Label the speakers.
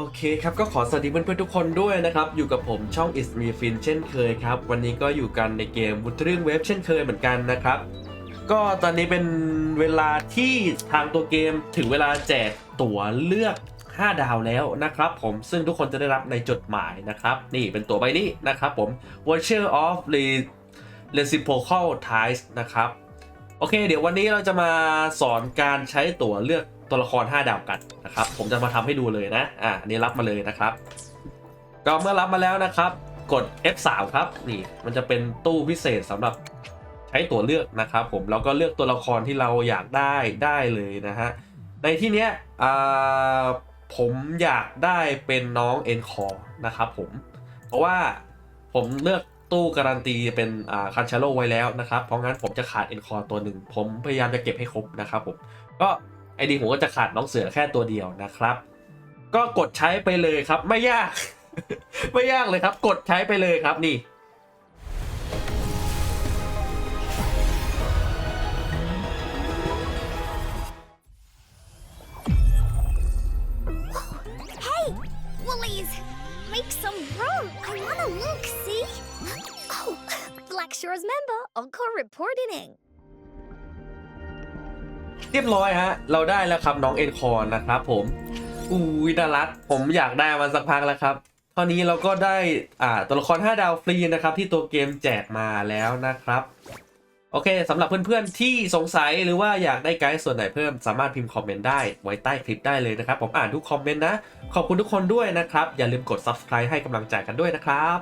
Speaker 1: โอเคครับ ก็ขอสวัสดีเพื่อนๆทุกคนด้วยนะครับ อยู่กับผมช่อง is me fin เช่นเคยครับ วันนี้ก็อยู่กันในเกมวุฒิเรื่องเว็บเช่นเคยเหมือนกันนะครับ ก็ตอนนี้เป็นเวลาที่ทางตัวเกมถึงเวลาแจกตั๋วเลือก 5 ดาวแล้วนะครับผมซึ่งทุกคนจะได้รับในจดหมายนะครับ นี่เป็นตั๋วใบนี้นะครับผม voucher of Re- reciprocal ties นะครับ โอเค เดี๋ยววันนี้เราจะมาสอนการใช้ตั๋วเลือก ตัวละคร 5 ดาวกันนะครับ ผมจะมาทำให้ดูเลยนะ อะอันนี้รับมาเลยนะครับ ก็เมื่อรับมาแล้วนะครับ กด F3 ครับ นี่ มันจะเป็นตู้พิเศษสำหรับใช้ตัวเลือกนะครับ ผม แล้วก็เลือกตัวละครที่เราอยากได้ได้เลยนะฮะ ในที่เนี้ยอ่าผมอยากได้เป็นน้องเอ็นคอร์นะครับผม เพราะว่าผมเลือกตู้การันตีเป็นคันชาโลไว้แล้วนะครับ เพราะงั้นผมจะขาดเอ็นคอร์ตัวหนึ่ง ผมพยายามจะเก็บให้ครบนะครับผม ก็ ไอดีผมก็จะขาดน้องเสือแค่ตัวเดียวนะครับ ก็กดใช้ไปเลยครับ ไม่ยาก ไม่ยากเลยครับ กดใช้ไปเลยครับนี่
Speaker 2: Woolies, make some room. I wanna look, see? Oh, Black Shore's member, Encore reporting.
Speaker 1: เรียบร้อยฮะ เราได้แล้วครับน้องเอ็นคอร์นะครับผม อุ้ยน่ารัก ผมอยากได้มาสักพักแล้วครับเท่านี้เราก็ได้อ่าตัวละคร 5 ดาวฟรีนะครับ ที่ตัวเกมแจกมาแล้วนะครับ โอเคสำหรับเพื่อนๆที่สงสัยหรือว่าอยากได้ไกด์ส่วนไหนเพิ่มสามารถพิมพ์คอมเมนต์ได้ไว้ใต้คลิปได้เลยนะครับ ผมอ่านทุกคอมเมนต์นะ ขอบคุณทุกคนด้วยนะครับ อย่าลืมกด subscribe ให้กำลังใจกันด้วยนะครับ